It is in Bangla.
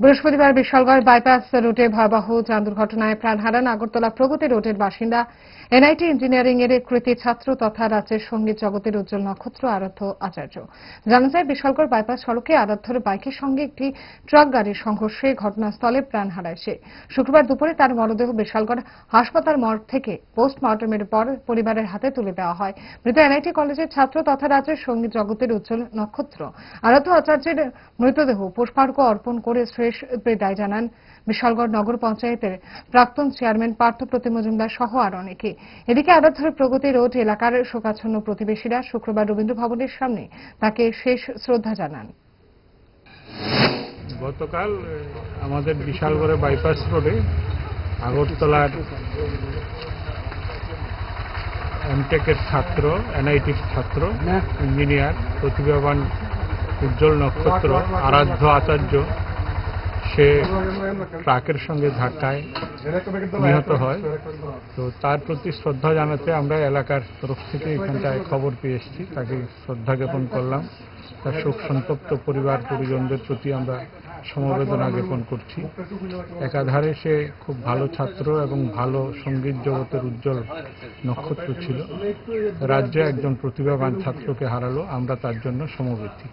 বৃহস্পতিবার বিশালগড় বাইপাস রুটে ভয়াবহ যান দুর্ঘটনায় প্রাণ হারান আগরতলা প্রগতি রোডের বাসিন্দা। এনআইটি ইঞ্জিনিয়ারিং এর কৃতি ছাত্র তথা রাজ্যের সংগীত জগতের উজ্জ্বল নক্ষত্র আরাধ্য আচার্য। জানা যায়, বিশালগড় বাইপাস সড়কে আরাধ্যর বাইকের সঙ্গে একটি ট্রাক গাড়ির সংঘর্ষে ঘটনাস্থলে প্রাণ হারায় সে। শুক্রবার দুপুরে তার মরদেহ বিশালগড় হাসপাতাল মর্গ থেকে পোস্টমর্টমের পর পরিবারের হাতে তুলে দেওয়া হয়। মৃত এনআইটি কলেজের ছাত্র তথা রাজ্যের সংগীত জগতের উজ্জ্বল নক্ষত্র। আরাধ্য আচার্যের মৃতদেহ পুষ্পার্ঘ্য অর্পণ করে শেষ বিদায় জানান। বিশালগড় নগর পঞ্চায়েতের প্রাক্তন চেয়ারম্যান পার্থপ্রতিম মজুমদার সহ আর অনেকে। এদিকে আরাধ্যর প্রগতি রোড এলাকার শোকাচ্ছন্ন প্রতিবেশীরা শুক্রবার রবীন্দ্র ভবনের সামনে তাকে শেষ শ্রদ্ধা জানান। গতকাল আমাদের বিশালগড়ে বাইপাস রোডে আগরতলার এমটেকের ছাত্র এনআইটির ছাত্র ইঞ্জিনিয়ার প্রতিভাবান উজ্জ্বল নক্ষত্র আরাধ্য আচার্য সে ট্রাকের সঙ্গে ধাক্কায় নিহত হয়। তো তার প্রতি শ্রদ্ধা জানাতে আমরা এলাকার তরফ থেকে এখানটায় খবর পেয়ে এসেছি। তাকে শ্রদ্ধা জ্ঞাপন করলাম। তার শোক সন্তপ্ত পরিবার পরিজনদের প্রতি আমরা সমবেদনা জ্ঞাপন করছি। একাধারে সে খুব ভালো ছাত্র এবং ভালো সংগীত জগতের উজ্জ্বল নক্ষত্র ছিল। রাজ্যে একজন প্রতিভাবান ছাত্রকে হারালো। আমরা তার জন্য সমবেতি